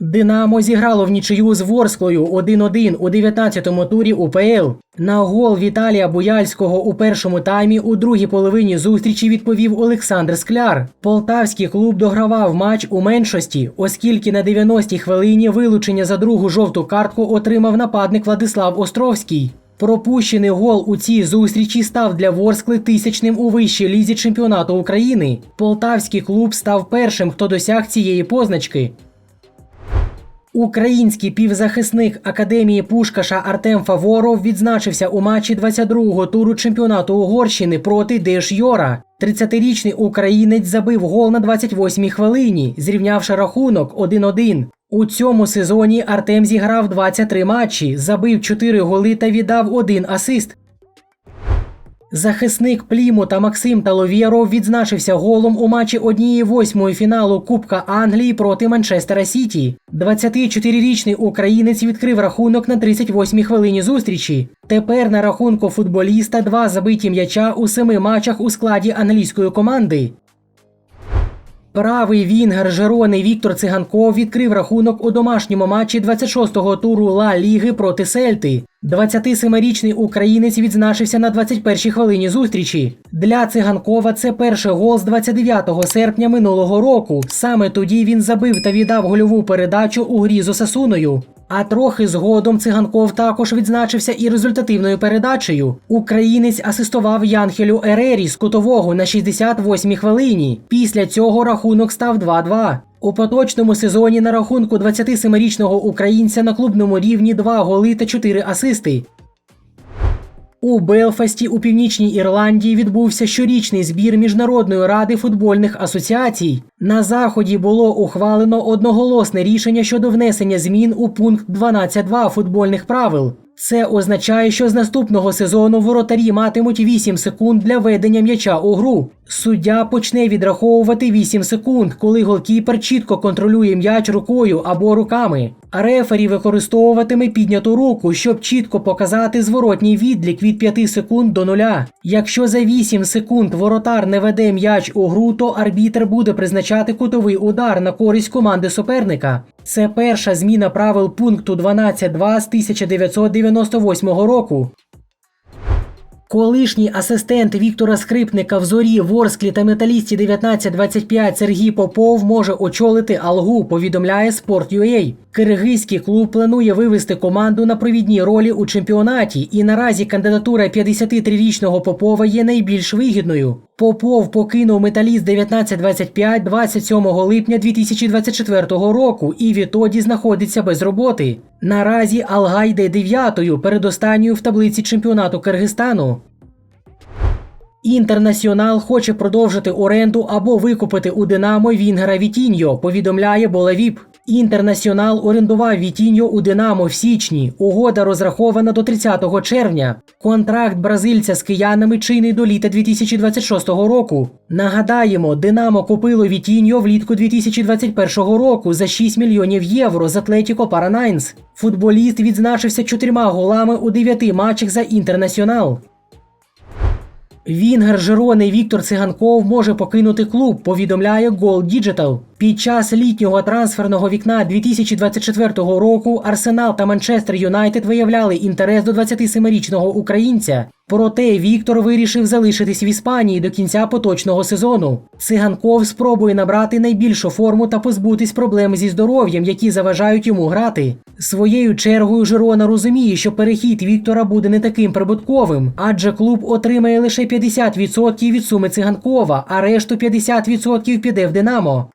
Динамо зіграло в нічию з Ворсклою 1-1 у 19-му турі УПЛ. На гол Віталія Буяльського у першому таймі у другій половині зустрічі відповів Олександр Скляр. Полтавський клуб догравав матч у меншості, оскільки на 90-й хвилині вилучення за другу жовту картку отримав нападник Владислав Островський. Пропущений гол у цій зустрічі став для Ворскли тисячним у вищій лізі чемпіонату України. Полтавський клуб став першим, хто досяг цієї позначки. Український півзахисник Академії Пушкаша Артем Фаворов відзначився у матчі 22-го туру чемпіонату Угорщини проти Деш Йора. 30-річний українець забив гол на 28-й хвилині, зрівнявши рахунок 1-1. У цьому сезоні Артем зіграв 23 матчі, забив 4 голи та віддав один асист. Захисник Плімута Максим Таловєров відзначився голом у матчі однієї восьмої фіналу Кубка Англії проти Манчестера Сіті. 24-річний українець відкрив рахунок на 38-й хвилині зустрічі. Тепер на рахунку футболіста два забиті м'яча у семи матчах у складі англійської команди. Правий вінгер Жерони Віктор Циганков відкрив рахунок у домашньому матчі 26-го туру Ла Ліги проти Сельти. 27-річний українець відзначився на 21-й хвилині зустрічі. Для циганкова це перший гол з 29 серпня минулого року. Саме тоді він забив та віддав гольову передачу у грі з Осасуною. А трохи згодом циганков також відзначився і результативною передачею. Українець асистував Янхелю Ерері з кутового на 68-й хвилині. Після цього рахунок став 2-2. У поточному сезоні на рахунку 27-річного українця на клубному рівні 2 голи та 4 асисти. У Белфасті у Північній Ірландії відбувся щорічний збір Міжнародної ради футбольних асоціацій. На заході було ухвалено одноголосне рішення щодо внесення змін у пункт 12.2 футбольних правил. Це означає, що з наступного сезону воротарі матимуть 8 секунд для ведення м'яча у гру. Суддя почне відраховувати 8 секунд, коли голкіпер чітко контролює м'яч рукою або руками. А рефері використовуватиме підняту руку, щоб чітко показати зворотній відлік від 5 секунд до нуля. Якщо за 8 секунд воротар не веде м'яч у гру, то арбітр буде призначати кутовий удар на користь команди суперника. Це перша зміна правил пункту 12.2 з 1998 року. Колишній асистент Віктора Скрипника в зорі Ворсклі та металісті 1925 Сергій Попов може очолити Алгу, повідомляє Sport.ua. Киргизький клуб планує вивести команду на провідні ролі у чемпіонаті, і наразі кандидатура 53-річного Попова є найбільш вигідною. Попов покинув металіст 1925 27 липня 2024 року і відтоді знаходиться без роботи. Наразі Алга йде дев'ятою, передостанньою в таблиці чемпіонату Киргизстану. Інтернаціонал хоче продовжити оренду або викупити у Динамо Вінгера Вітіньо, повідомляє Болавіп. Інтернаціонал орендував Вітіньо у Динамо в січні. Угода розрахована до 30 червня. Контракт бразильця з киянами чинний до літа 2026 року. Нагадаємо, Динамо купило Вітіньо влітку 2021 року за 6 мільйонів євро з Атлетіко Паранайнс. Футболіст відзначився чотирма голами у дев'яти матчах за інтернаціонал. Вінгер Жерони Віктор Циганков може покинути клуб, повідомляє Goal Digital. Під час літнього трансферного вікна 2024 року Арсенал та Манчестер Юнайтед виявляли інтерес до 27-річного українця. Проте Віктор вирішив залишитись в Іспанії до кінця поточного сезону. Циганков спробує набрати найбільшу форму та позбутись проблем зі здоров'ям, які заважають йому грати. Своєю чергою Жирона розуміє, що перехід Віктора буде не таким прибутковим, адже клуб отримає лише 50% від суми циганкова, а решту 50% піде в Динамо.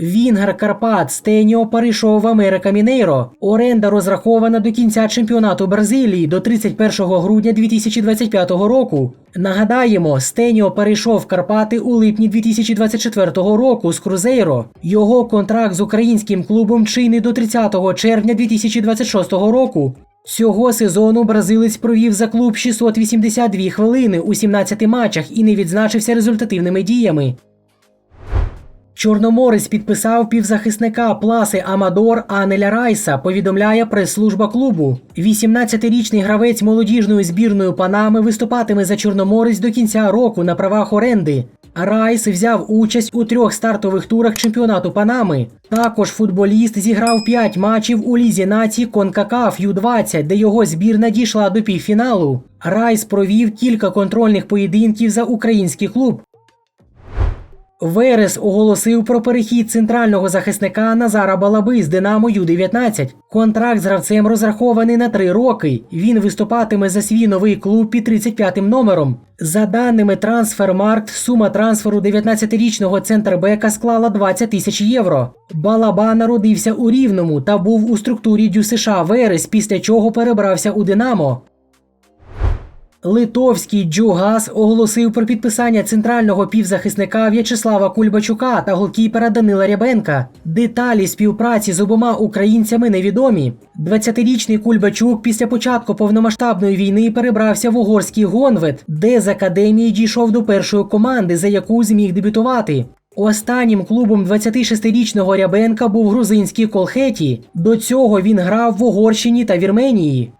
Вінгер Карпат Стеніо в Америка Мінейро. Оренда розрахована до кінця чемпіонату Бразилії до 31 грудня 2025 року. Нагадаємо, Стеніо перейшов Карпати у липні 2024 року з Крузейро. Його контракт з українським клубом чинний до 30 червня 2026 року. Цього сезону бразилець провів за клуб 682 хвилини у 17 матчах і не відзначився результативними діями. Чорноморець підписав півзахисника Пласи Амадор Анеля Райса, повідомляє прес-служба клубу. 18-річний гравець молодіжної збірної Панами виступатиме за Чорноморець до кінця року на правах оренди. Райс взяв участь у трьох стартових турах чемпіонату Панами. Також футболіст зіграв 5 матчів у лізі націй Конкакаф Ю-20, де його збірна дійшла до півфіналу. Райс провів кілька контрольних поєдинків за український клуб. Верес оголосив про перехід центрального захисника Назара Балаби з Динамо Ю-19. Контракт з гравцем розрахований на три роки. Він виступатиме за свій новий клуб під 35-м номером. За даними Трансфермаркт, сума трансферу 19-річного центрбека склала 20 тисяч євро. Балаба народився у Рівному та був у структурі Дю США Верес, після чого перебрався у Динамо. Литовський Джугас оголосив про підписання центрального півзахисника В'ячеслава Кульбачука та голкіпера Данила Рябенка. Деталі співпраці з обома українцями невідомі. 20-річний Кульбачук після початку повномасштабної війни перебрався в угорський Гонвет, де з академії дійшов до першої команди, за яку зміг дебютувати. Останнім клубом 26-річного Рябенка був грузинський Колхеті. До цього він грав в Угорщині та Вірменії.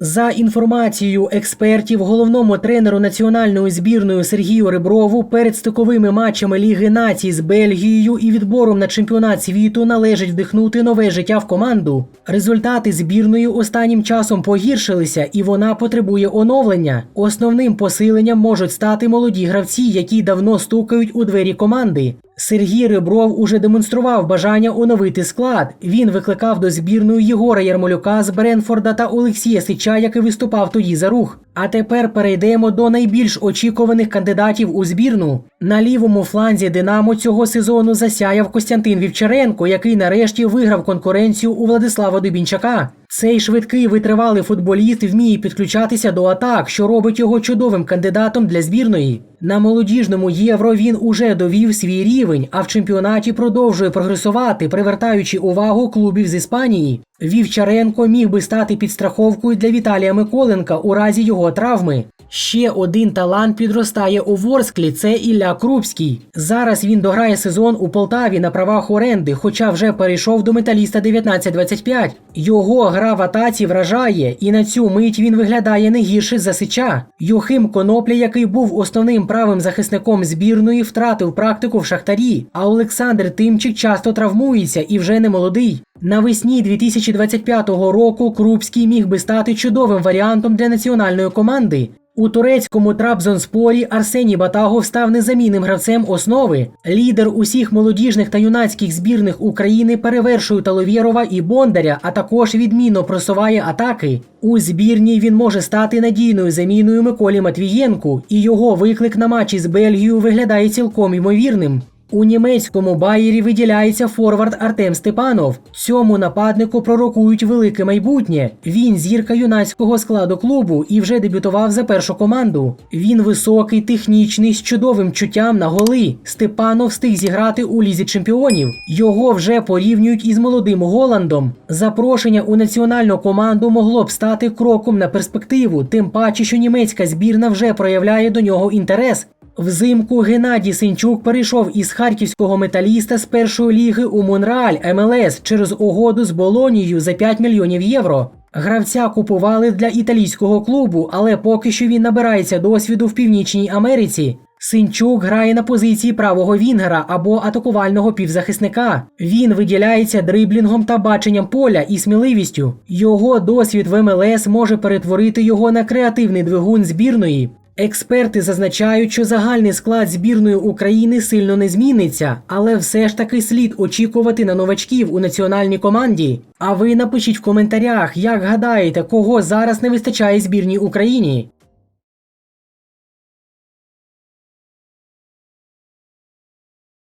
За інформацією експертів, головному тренеру національної збірної Сергію Реброву перед стиковими матчами Ліги націй з Бельгією і відбором на чемпіонат світу належить вдихнути нове життя в команду. Результати збірної останнім часом погіршилися, і вона потребує оновлення. Основним посиленням можуть стати молоді гравці, які давно стукають у двері команди. Сергій Ребров уже демонстрував бажання оновити склад. Він викликав до збірної Єгора Ярмолюка з Бренфорда та Олексія Сича, який виступав тоді за рух. А тепер перейдемо до найбільш очікуваних кандидатів у збірну. На лівому фланзі Динамо цього сезону засяяв Костянтин Вівчаренко, який нарешті виграв конкуренцію у Владислава Дубінчака. Цей швидкий витривалий футболіст вміє підключатися до атак, що робить його чудовим кандидатом для збірної. На молодіжному євро він уже довів свій рівень, а в чемпіонаті продовжує прогресувати, привертаючи увагу клубів з Іспанії. Вівчаренко міг би стати підстраховкою для Віталія Миколенка у разі його травми. Ще один талант підростає у Ворсклі. Це Ілля Крупський. Зараз він дограє сезон у Полтаві на правах оренди, хоча вже перейшов до металіста 1925. Його гра в атаці вражає, і на цю мить він виглядає не гірше за сича. Йохим Конопля, який був основним правим захисником збірної, втратив практику в шахтарі. А Олександр Тимчик часто травмується і вже не молодий. Навесні 2025 року Крупський міг би стати чудовим варіантом для національної команди. У турецькому Трабзонспорі Арсеній Батагов став незамінним гравцем основи. Лідер усіх молодіжних та юнацьких збірних України перевершує Таловєрова і Бондаря, а також відмінно просуває атаки. У збірній він може стати надійною заміною Миколі Матвієнку, і його виклик на матчі з Бельгією виглядає цілком ймовірним. У німецькому Байері виділяється форвард Артем Степанов. Цьому нападнику пророкують велике майбутнє. Він зірка юнацького складу клубу і вже дебютував за першу команду. Він високий, технічний, з чудовим чуттям на голи. Степанов встиг зіграти у лізі чемпіонів. Його вже порівнюють із молодим Голландом. Запрошення у національну команду могло б стати кроком на перспективу, тим паче, що німецька збірна вже проявляє до нього інтерес. Взимку Геннадій Синчук перейшов із харківського металіста з першої ліги у Монреаль МЛС через угоду з Болонією за 5 мільйонів євро. Гравця купували для італійського клубу, але поки що він набирається досвіду в Північній Америці. Синчук грає на позиції правого вінгера або атакувального півзахисника. Він виділяється дриблінгом та баченням поля і сміливістю. Його досвід в МЛС може перетворити його на креативний двигун збірної. Експерти зазначають, що загальний склад збірної України сильно не зміниться, але все ж таки слід очікувати на новачків у національній команді. А ви напишіть в коментарях, як гадаєте, кого зараз не вистачає збірній Україні.